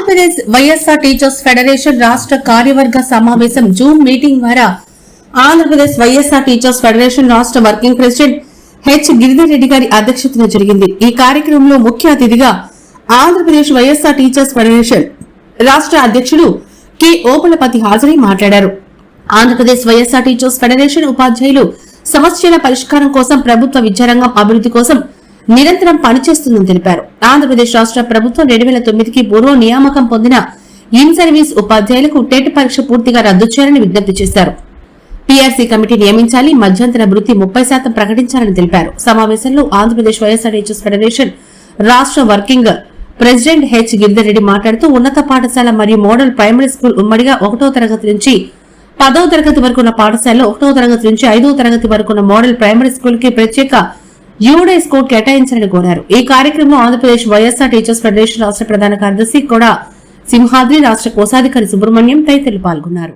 Andhra Pradesh YSR teachers federation రాష్ట్ర కార్యవర్గ సమావేశం జూమ్ మీటింగ్ ద్వారా ఆంధ్రప్రదేశ్ వైఎస్ఆర్ టీచర్స్ ఫెడరేషన్ రాష్ట్ర working president H Giridhar Reddy గారి అధ్యక్షతన జరిగింది. ఈ కార్యక్రమంలో ముఖ్య అతిథిగా ఆంధ్రప్రదేశ్ వైఎస్ఆర్ టీచర్స్ ఫెడరేషన్ రాష్ట్ర అధ్యక్షుడు కె. ఓపలపతి హాజరై మాట్లాడారు. ఆంధ్రప్రదేశ్ వైఎస్ఆర్ టీచర్స్ ఫెడరేషన్ ఉపాధ్యాయులు సమస్యల పరిష్కారం కోసం ప్రభుత్వ విద్యారంగం అభివృద్ధి కోసం నిరంతరం పనిచేస్తుందని తెలిపారు. ఆంధ్రప్రదేశ్ రాష్ట్ర ప్రభుత్వం రెండు వేల తొమ్మిదికి పూర్వ నియామకం పొందిన ఇన్ సర్వీస్ ఉపాధ్యాయులకు టెట్ పరీక్ష పూర్తిగా రద్దు చేయాలని విజ్ఞప్తి చేశారు. పీఆర్సీ కమిటీ నియమించాలి మధ్యంతర వృత్తి ముప్పై శాతం ప్రకటించాలని తెలిపారు. సమావేశంలో ఆంధ్రప్రదేశ్ వైఎస్ఆర్ టీచర్స్ ఫెడరేషన్ రాష్ట్ర working president H Giridhar Reddy మాట్లాడుతూ ఉన్నత పాఠశాల మరియు మోడల్ ప్రైమరీ స్కూల్ ఉమ్మడిగా ఒకటో తరగతి నుంచి పదవ తరగతి వరకు ఉన్న పాఠశాలలో ఒకటో తరగతి నుంచి ఐదవ తరగతి వరకు ఉన్న మోడల్ ప్రైమరీ స్కూల్కి ప్రత్యేక యూడేస్ కోడ్ కేటాయించాలని కోరారు. ఈ కార్యక్రమంలో ఆంధ్రప్రదేశ్ వైఎస్ఆర్ టీచర్స్ ఫెడరేషన్ రాష్ట్ర ప్రధాన కార్యదర్శి కూడా సింహాద్రి రాష్ట్ర కోశాధికారి సుబ్రహ్మణ్యం తదితరులు పాల్గొన్నారు.